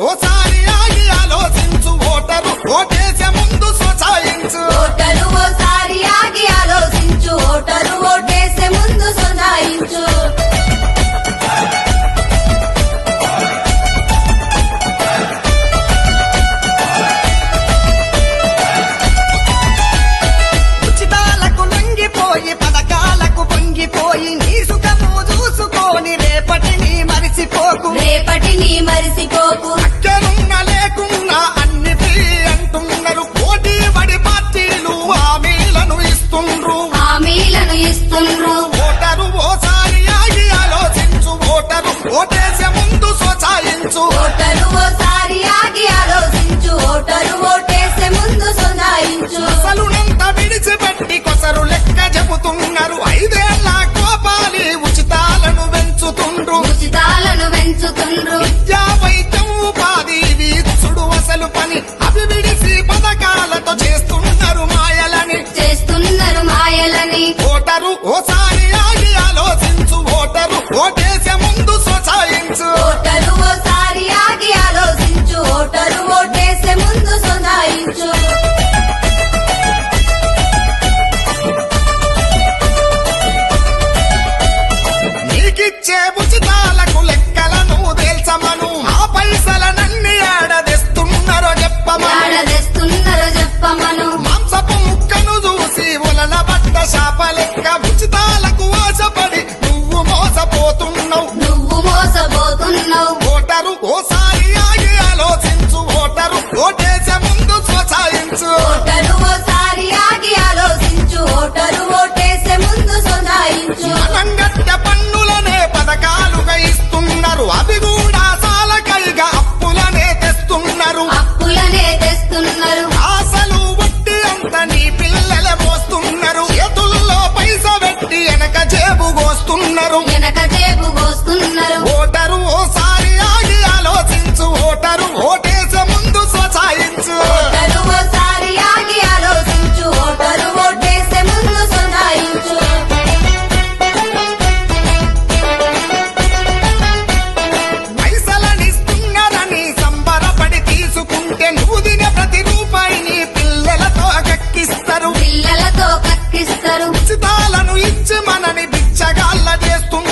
Oh, ఆలోచించు voter ఓసారి ఆగి ఆలోచించు. ఓటరు ఓటేసే ముందు సునాయించు అసలు ఎంత విడిచిపెట్టి కొసరు లెక్క చెబుతున్నారు. ఐదేళ్ళ కోపాలి ఉచితాలను పెంచుతుండ్రు ఉచితాలను పెంచుతుండ్రు విద్యా వైద్యం ఉపాధి వీధుడు అసలు పని. అవి విడిసి పథకాలతో చేస్తున్నారు మాయలని. చేస్తున్నారు మాయలని. ఓటరు ఓసారి బిచ్చగాళ్ళ చేస్తుంది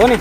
పోనీ